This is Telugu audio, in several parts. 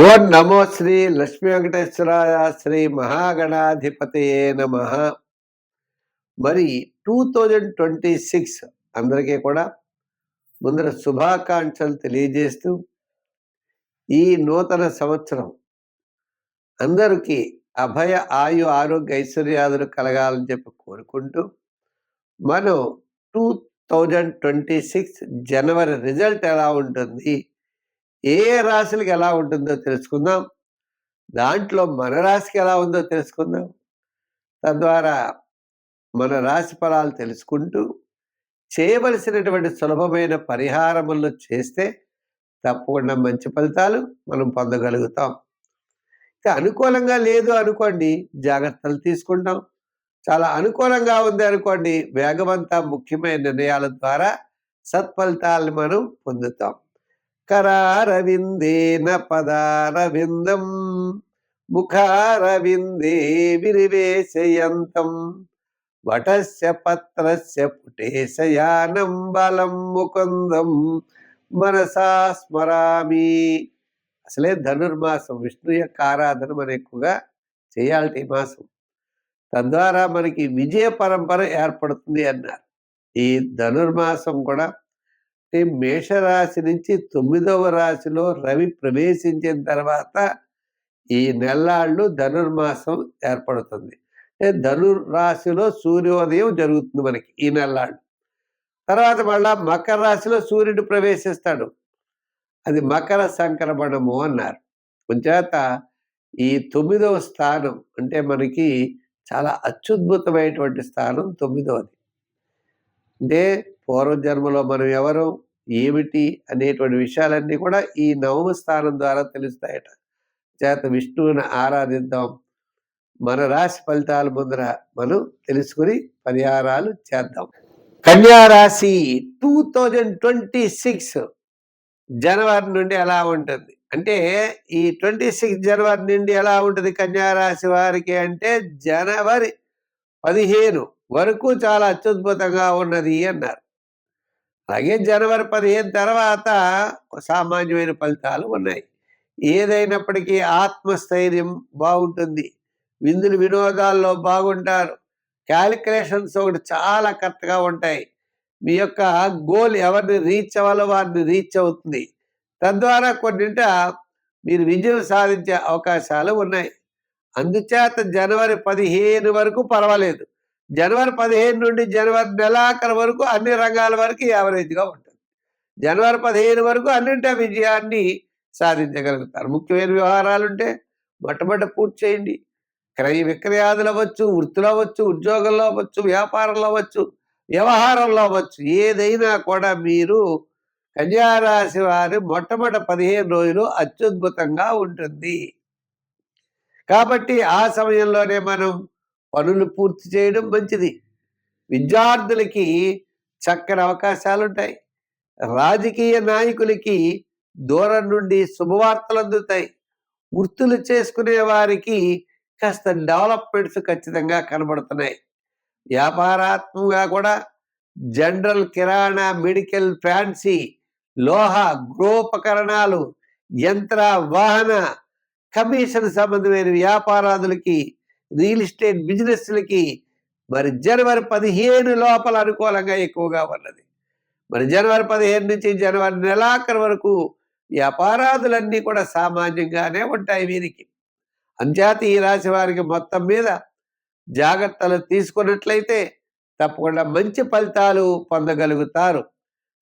ఓం నమో శ్రీ లక్ష్మీ వెంకటేశ్వరాయ శ్రీ మహాగణాధిపతయే నమ. మరి టూ థౌజండ్ ట్వంటీ సిక్స్ అందరికీ కూడా ముందర శుభాకాంక్షలు తెలియజేస్తూ ఈ నూతన సంవత్సరం అందరికీ అభయ ఆయు ఆరోగ్య ఐశ్వర్యాదులు కలగాలని చెప్పి కోరుకుంటూ మనం టూ థౌజండ్ ట్వంటీ సిక్స్ జనవరి రిజల్ట్ ఎలా ఉంటుంది? ఏ రాశులకు ఎలా ఉంటుందో తెలుసుకుందాం. దాంట్లో మన రాశికి ఎలా ఉందో తెలుసుకుందాం. తద్వారా మన రాశి ఫలాలు తెలుసుకుంటూ చేయవలసినటువంటి సులభమైన పరిహారములు చేస్తే తప్పకుండా మంచి ఫలితాలు మనం పొందగలుగుతాం. ఇక అనుకూలంగా లేదు అనుకోండి జాగ్రత్తలు తీసుకుంటాం. చాలా అనుకూలంగా ఉంది అనుకోండి వేగవంత ముఖ్యమైన నిర్ణయాల ద్వారా సత్ఫలితాలను మనం పొందుతాం. కరారవిందేన పదారవిందం ముఖారవిందే విరివేశయంతం వటస్య పత్రస్య పుటేశయానం బలం ముకుందం మనసా స్మరామి. అసలే ధనుర్మాసం విష్ణు యొక్క ఆరాధన మనం ఎక్కువగా చేయాలి ఈ మాసం. తద్వారా మనకి విజయ పరంపర ఏర్పడుతుంది అన్నారు. ఈ ధనుర్మాసం కూడా అంటే మేషరాశి నుంచి తొమ్మిదవ రాశిలో రవి ప్రవేశించిన తర్వాత ఈ నెల్లాళ్ళు ధనుర్మాసం ఏర్పడుతుంది. ధనుర్రాశిలో సూర్యోదయం జరుగుతుంది మనకి ఈ నెల్లాళ్ళు. తర్వాత మళ్ళా మకర రాశిలో సూర్యుడు ప్రవేశిస్తాడు. అది మకర సంక్రమణము అన్నారు. కొంచేత ఈ తొమ్మిదవ స్థానం అంటే మనకి చాలా అత్యుద్భుతమైనటువంటి స్థానం తొమ్మిదవది. అంటే పూర్వజన్మలో మనం ఎవరు ఏమిటి అనేటువంటి విషయాలన్నీ కూడా ఈ నవమ స్థానం ద్వారా తెలుస్తాయట. చేత విష్ణువుని ఆరాధిద్దాం. మన రాశి ఫలితాల ముందర మనం తెలుసుకుని పరిహారాలు చేద్దాం. కన్యారాశి టూ థౌజండ్ ట్వంటీ సిక్స్ జనవరి నుండి ఎలా ఉంటుంది? అంటే ఈ ట్వంటీ సిక్స్ జనవరి నుండి ఎలా ఉంటుంది కన్యారాశి వారికి అంటే జనవరి పదిహేను వరకు చాలా అత్యద్భుతంగా ఉన్నది అన్నారు. అలాగే జనవరి పదిహేను తర్వాత సామాన్యమైన ఫలితాలు ఉన్నాయి. ఏదైనప్పటికీ ఆత్మస్థైర్యం బాగుంటుంది. విందులు వినోదాల్లో బాగుంటారు. క్యాలిక్యులేషన్స్ ఒకటి చాలా కరెక్ట్గా ఉంటాయి. మీ యొక్క గోల్ ఎవరిని రీచ్ అవ్వాలో వారిని రీచ్ అవుతుంది. తద్వారా కొన్నింట మీరు విజయం సాధించే అవకాశాలు ఉన్నాయి. అందుచేత జనవరి పదిహేను వరకు పర్వాలేదు. జనవరి పదిహేను నుండి జనవరి నెలాఖరు వరకు అన్ని రంగాల వరకు యావరేజ్గా ఉంటుంది. జనవరి పదిహేను వరకు అన్నింటి విజయాన్ని సాధించగలుగుతారు. ముఖ్యమైన వ్యవహారాలు ఉంటే మొట్టమొదటి పూర్తి చేయండి. క్రయ విక్రయాదులు అవ్వచ్చు వృత్తులు అవ్వచ్చు ఉద్యోగంలో అవ్వచ్చు వ్యాపారంలో అవ్వచ్చు వ్యవహారంలో అవ్వచ్చు ఏదైనా కూడా మీరు కన్యారాశి వారి మొట్టమొదటి పదిహేను రోజులు అత్యద్భుతంగా ఉంటుంది. కాబట్టి ఆ సమయంలోనే మనం పనులు పూర్తి చేయడం మంచిది. విద్యార్థులకి చక్కని అవకాశాలు ఉంటాయి రాజకీయ నాయకులకి దూరం నుండి శుభవార్తలు అందుతాయి. వృత్తులు చేసుకునే వారికి కాస్త డెవలప్మెంట్స్ ఖచ్చితంగా కనబడుతున్నాయి. వ్యాపారాత్మకంగా కూడా జనరల్ కిరాణా మెడికల్ ఫ్యాన్సీ లోహ గృహోపకరణాలు యంత్ర వాహన కమిషన్ సంబంధమైన వ్యాపారాదులకి రియల్ ఎస్టేట్ బిజినెస్లకి మరి జనవరి పదిహేను లోపల అనుకూలంగా ఎక్కువగా ఉన్నది. మరి జనవరి పదిహేను నుంచి జనవరి నెలాఖరు వరకు వ్యాపారాదులన్నీ కూడా సామాన్యంగానే ఉంటాయి వీరికి. అంచేత ఈ రాశి వారికి మొత్తం మీద జాగ్రత్తలు తీసుకున్నట్లయితే తప్పకుండా మంచి ఫలితాలు పొందగలుగుతారు.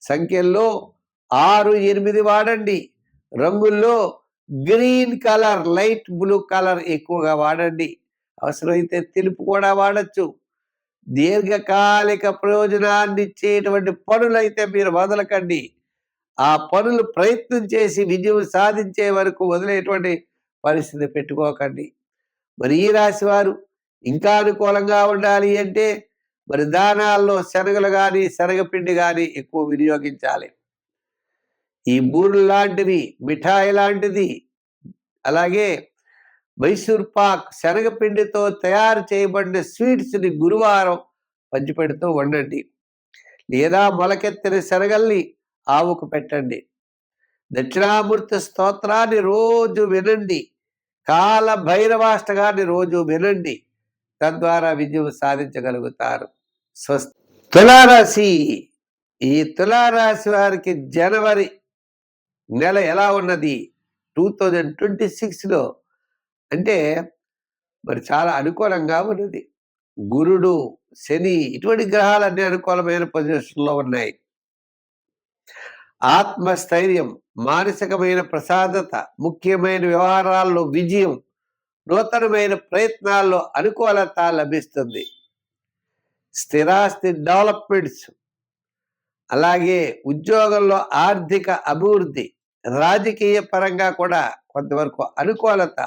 సంఖ్యల్లో ఆరు ఎనిమిది వాడండి. రంగుల్లో green colour light blue colour ఎక్కువగా వాడండి. అవసరమైతే తెలుపు కూడా వాడచ్చు. దీర్ఘకాలిక ప్రయోజనాన్ని ఇచ్చేటువంటి పనులైతే మీరు వదలకండి. ఆ పనులు ప్రయత్నం చేసి విజయం సాధించే వరకు వదిలేటువంటి పరిస్థితి పెట్టుకోకండి. మరి ఈ రాశి వారు ఇంకా అనుకూలంగా ఉండాలి అంటే మరి దానాల్లో శనగలు కానీ శనగపిండి కానీ ఎక్కువ వినియోగించాలి. ఈ బూరెలు లాంటివి మిఠాయి లాంటిది అలాగే మైసూర్ పాక్ శనగపిండితో తయారు చేయబడిన స్వీట్స్ని గురువారం పంచిపెడుతూ వండండి. లేదా మొలకెత్తిన శనగల్ని ఆవుకు పెట్టండి. దక్షిణామూర్తి స్తోత్రాన్ని రోజు వినండి. కాల భైరవాష్టకాన్ని రోజు వినండి. తద్వారా విజయం సాధించగలుగుతారు. స్వస్తి. తులారాశి. ఈ తులారాశి వారికి జనవరి నెల ఎలా ఉన్నది? టూ థౌజండ్ ట్వంటీ సిక్స్లో అంటే మరి చాలా అనుకూలంగా ఉన్నది. గురుడు శని ఇటువంటి గ్రహాలన్నీ అనుకూలమైన పొజిషన్లో ఉన్నాయి. ఆత్మస్థైర్యం మానసికమైన ప్రసాదత ముఖ్యమైన వ్యవహారాల్లో విజయం నూతనమైన ప్రయత్నాల్లో అనుకూలత లభిస్తుంది. స్థిరాస్తి డెవలప్మెంట్స్ అలాగే ఉద్యోగంలో ఆర్థిక అభివృద్ధి రాజకీయ పరంగా కూడా కొంతవరకు అనుకూలత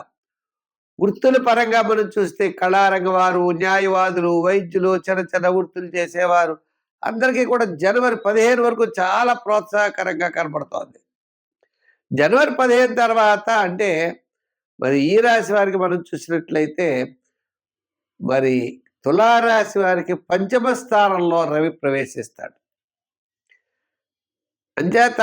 వృత్తుల పరంగా మనం చూస్తే కళారంగ వారు న్యాయవాదులు వైద్యులు చిన్న చిన్న వృత్తులు చేసేవారు. అందరికీ కూడా జనవరి పదిహేను వరకు చాలా ప్రోత్సాహకరంగా కనబడుతోంది. జనవరి పదిహేను తర్వాత అంటే మరి ఈ రాశి వారికి మనం చూసినట్లయితే మరి తులారాశి వారికి పంచమ స్థానంలో రవి ప్రవేశిస్తాడు. అంచేత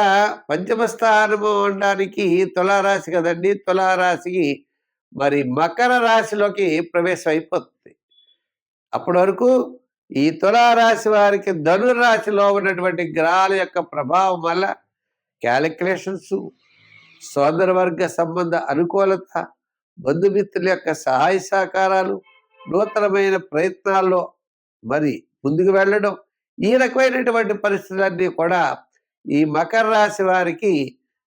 పంచమ స్థానము ఉండడానికి తులారాశి కదండి. తులారాశికి మరి మకర రాశిలోకి ప్రవేశం అయిపోతుంది అప్పటి వరకు ఈ తులారాశి వారికి ధనురాశిలో ఉన్నటువంటి గ్రహాల యొక్క ప్రభావం వల్ల క్యాలిక్యులేషన్స్ సోదరవర్గ సంబంధ అనుకూలత బంధుమిత్రుల యొక్క సహాయ సహకారాలు నూతనమైన ప్రయత్నాల్లో మరి ముందుకు వెళ్ళడం ఈ రకమైనటువంటి పరిస్థితులన్నీ కూడా ఈ మకర రాశి వారికి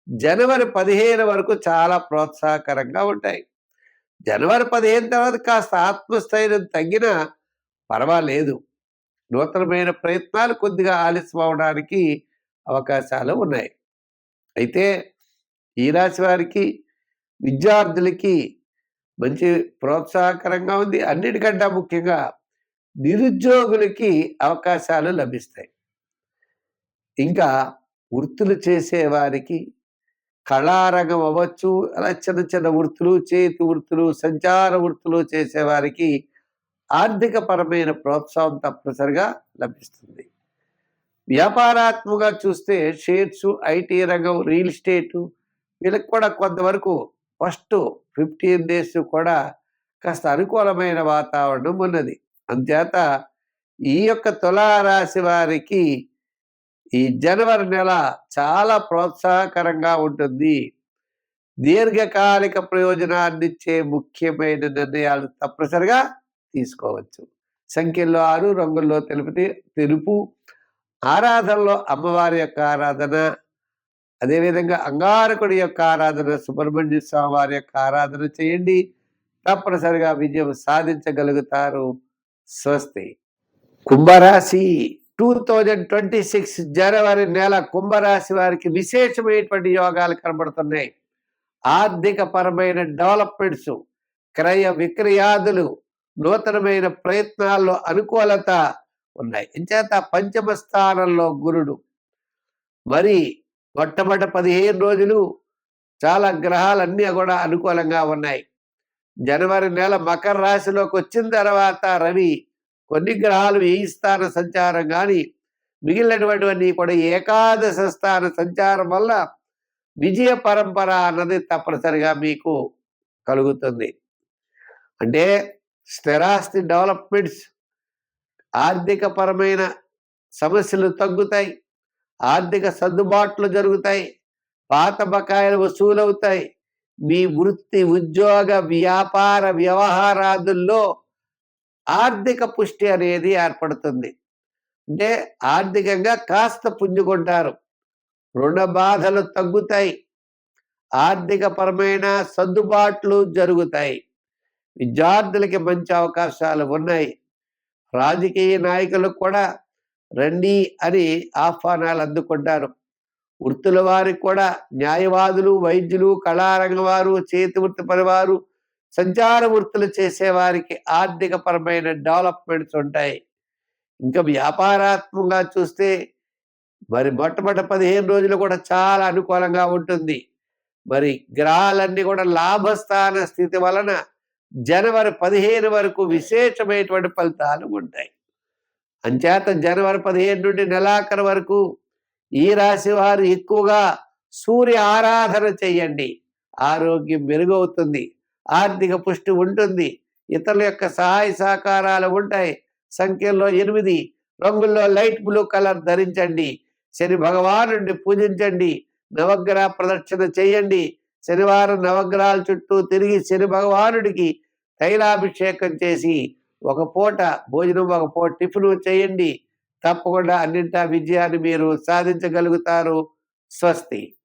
జనవరి పదిహేను వరకు చాలా ప్రోత్సాహకరంగా ఉంటాయి. జనవరి పదిహేను తర్వాత కాస్త ఆత్మస్థైర్యం తగ్గినా పర్వాలేదు. నూతనమైన ప్రయత్నాలు కొద్దిగా ఆలస్యం అవడానికి అవకాశాలు ఉన్నాయి. అయితే ఈ రాశి వారికి విద్యార్థులకి మంచి ప్రోత్సాహకరంగా ఉంది. అన్నిటికంటే ముఖ్యంగా నిరుద్యోగులకి అవకాశాలు లభిస్తాయి. ఇంకా వృత్తులు చేసేవారికి కళారంగం అవ్వచ్చు అలా చిన్న చిన్న వృత్తులు చేతి వృత్తులు సంచార వృత్తులు చేసేవారికి ఆర్థిక పరమైన ప్రోత్సాహం తప్పనిసరిగా లభిస్తుంది. వ్యాపారాత్మకంగా చూస్తే షేర్స్ ఐటీ రంగం రియల్ ఎస్టేటు వీళ్ళకి కూడా కొంతవరకు ఫస్ట్ ఫిఫ్టీన్ డేస్ కూడా కాస్త అనుకూలమైన వాతావరణం ఉన్నది. అందుచేత ఈ యొక్క తులారాశి వారికి ఈ జనవరి నెల చాలా ప్రోత్సాహకరంగా ఉంటుంది. దీర్ఘకాలిక ప్రయోజనాన్నిచ్చే ముఖ్యమైన నిర్ణయాలు తప్పనిసరిగా తీసుకోవచ్చు. సంఖ్యల్లో ఆరు రంగుల్లో తెలుపు తెలుపు ఆరాధనలో అమ్మవారి యొక్క ఆరాధన అదేవిధంగా అంగారకుడి యొక్క ఆరాధన సుబ్రహ్మణ్య స్వామి వారి యొక్క ఆరాధన చేయండి. తప్పనిసరిగా విజయం సాధించగలుగుతారు. స్వస్తి. కుంభరాశి టూ థౌజండ్ ట్వంటీ సిక్స్ జనవరి నెల కుంభరాశి వారికి విశేషమైనటువంటి యోగాలు కనబడుతున్నాయి. ఆర్థిక పరమైన డెవలప్మెంట్స్ క్రయ విక్రయాదులు నూతనమైన ప్రయత్నాల్లో అనుకూలత ఉన్నాయి. ఇంచేత పంచమ స్థానంలో గురుడు. మరి మొట్టమొదటి పదిహేను రోజులు చాలా గ్రహాలన్నీ కూడా అనుకూలంగా ఉన్నాయి. జనవరి నెల మకర రాశిలోకి వచ్చిన తర్వాత రవి కొన్ని గ్రహాలు వేయి స్థాన సంచారం కానీ మిగిలినటువంటివన్నీ కూడా ఏకాదశ స్థాన సంచారం వల్ల విజయ పరంపర అన్నది తప్పనిసరిగా మీకు కలుగుతుంది. అంటే స్థిరాస్తి డెవలప్మెంట్స్ ఆర్థిక పరమైన సమస్యలు తగ్గుతాయి ఆర్థిక సర్దుబాట్లు జరుగుతాయి పాత బకాయిలు వసూలవుతాయి. మీ వృత్తి ఉద్యోగ వ్యాపార వ్యవహారాదుల్లో ఆర్థిక పుష్టి అనేది ఏర్పడుతుంది. అంటే ఆర్థికంగా కాస్త పుంజుకుంటారు. రుణ బాధలు తగ్గుతాయి. ఆర్థిక పరమైన సర్దుబాట్లు జరుగుతాయి. విద్యార్థులకి మంచి అవకాశాలు ఉన్నాయి. రాజకీయ నాయకులకు కూడా రండి అని ఆహ్వానాలు అందుకుంటారు. వృత్తుల వారికి కూడా న్యాయవాదులు వైద్యులు కళారంగ వారు చేతి వృత్తి పనివారు సంచార వృత్తులు చేసేవారికి ఆర్థిక పరమైన డెవలప్మెంట్స్ ఉంటాయి. ఇంకా వ్యాపారాత్మకంగా చూస్తే మరి మొట్టమొదటి పదిహేను రోజులు కూడా చాలా అనుకూలంగా ఉంటుంది. మరి గ్రహాలన్నీ కూడా లాభస్థాన స్థితి వలన జనవరి పదిహేను వరకు విశేషమైనటువంటి ఫలితాలు ఉంటాయి. అంచేత జనవరి పదిహేను నుండి నెలాఖరు వరకు ఈ రాశి వారు ఎక్కువగా సూర్య ఆరాధన చేయండి. ఆరోగ్యం మెరుగవుతుంది. ఆర్థిక పుష్టి ఉంటుంది. ఇతరుల యొక్క సహాయ సహకారాలు ఉంటాయి. సంఖ్యల్లో ఎనిమిది రంగుల్లో లైట్ బ్లూ కలర్ ధరించండి. శని భగవానుడిని పూజించండి. నవగ్రహ ప్రదక్షిణ చేయండి. శనివారం నవగ్రహాల చుట్టూ తిరిగి శని భగవానుడికి తైలాభిషేకం చేసి ఒక పూట భోజనం ఒక పూట టిఫిన్ చేయండి. తప్పకుండా అన్నింటా విజయాన్ని మీరు సాధించగలుగుతారు. స్వస్తి.